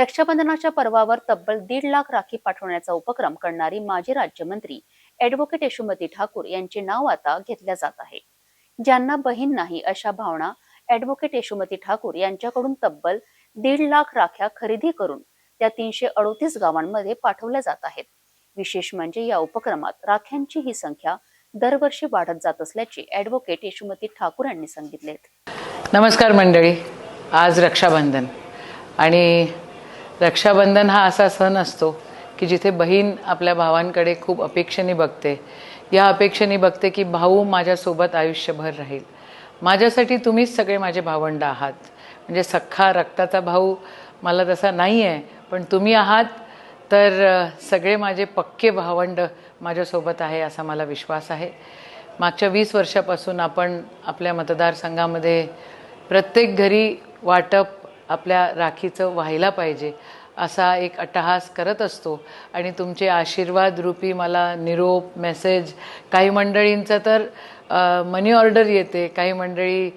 रक्षाबंधनाच्या पर्वावर तब्बल दीड लाख राखी पाठवण्याचा उपक्रम करणारी माजी राज्यमंत्री ॲडव्होकेट यशोमती ठाकूर यांचे नाव आता घेतल्या जात आहे. ज्यांना बहीण नाही अशा भावना ॲडव्होकेट यशोमती ठाकूर यांच्याकडून तब्बल दीड लाख राख्या खरेदी करून त्या तीनशे अडोतीस गावांमध्ये पाठवल्या जात आहेत. विशेष म्हणजे या उपक्रमात राख्यांची ही संख्या दरवर्षी वाढत जात असल्याचे ॲडव्होकेट यशोमती ठाकूर यांनी सांगितले. नमस्कार मंडळी आज रक्षाबंधन आणि रक्षाबंधन हा असा सण असतो की जिथे बहीण आपल्या भावांकडे खूप अपेक्षेने बघते. या अपेक्षेने बघते की भाऊ माझ्यासोबत आयुष्यभर राहील. माझ्यासाठी तुम्हीच सगळे माझे भावंड आहात. म्हणजे सख्खा रक्ताचा भाऊ मला तसा नाही आहे पण तुम्ही आहात तर सगळे माझे पक्के भावंड माझ्यासोबत आहे असा मला विश्वास आहे. मागच्या वीस वर्षापासून आपण आपल्या मतदारसंघामध्ये प्रत्येक घरी वाटप आपल्या राखीचं व्हायला पाहिजे. असा एक अट्टहास करत असतो. आणि तुमचे आशीर्वाद रूपी मला निरोप मेसेज काही मंडळींचं तर मनी ऑर्डर येते. काही मंडळी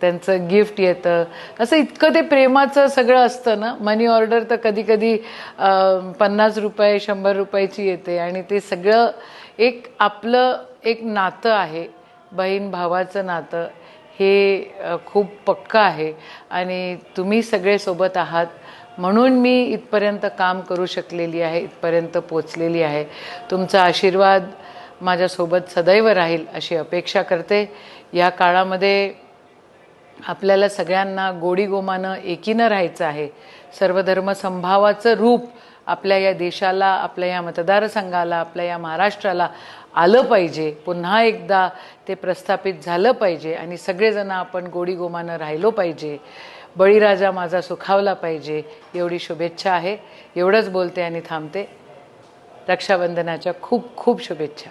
त्यांचं गिफ्ट येतं. असं इतकं ते प्रेमाचं सगळं असतं ना. मनी ऑर्डर तर कधी कधी पन्नास रुपये शंभर रुपयाची येते. आणि ते सगळं एक आपलं एक नातं आहे. बहीण भावाचं नातं. हे खूप पक्कं आहे आणि तुम्ही सगळे सोबत आहात. म्हणून मी इथपर्यंत काम करू शकलेली आहे इथपर्यंत पोचलेली आहे. तुमचा आशीर्वाद माझ्यासोबत सदैव राहील अशी अपेक्षा करते. या काळामध्ये आपल्याला सगळ्यांना गोडी गोमानं एकीनं राहायचं आहे. सर्वधर्म संभावाचं रूप आपल्या या देशाला आपल्या या मतदारसंघाला आपल्या या महाराष्ट्राला आलं पाहिजे. पुन्हा एकदा ते प्रस्थापित झालं पाहिजे आणि सगळेजण आपण गोडी गोमानं राहिलो पाहिजे. बळीराजा माझा सुखावला पाहिजे. एवढी शुभेच्छा आहे. एवढंच बोलते आणि थांबते. रक्षाबंधनाच्या खूप खूप शुभेच्छा.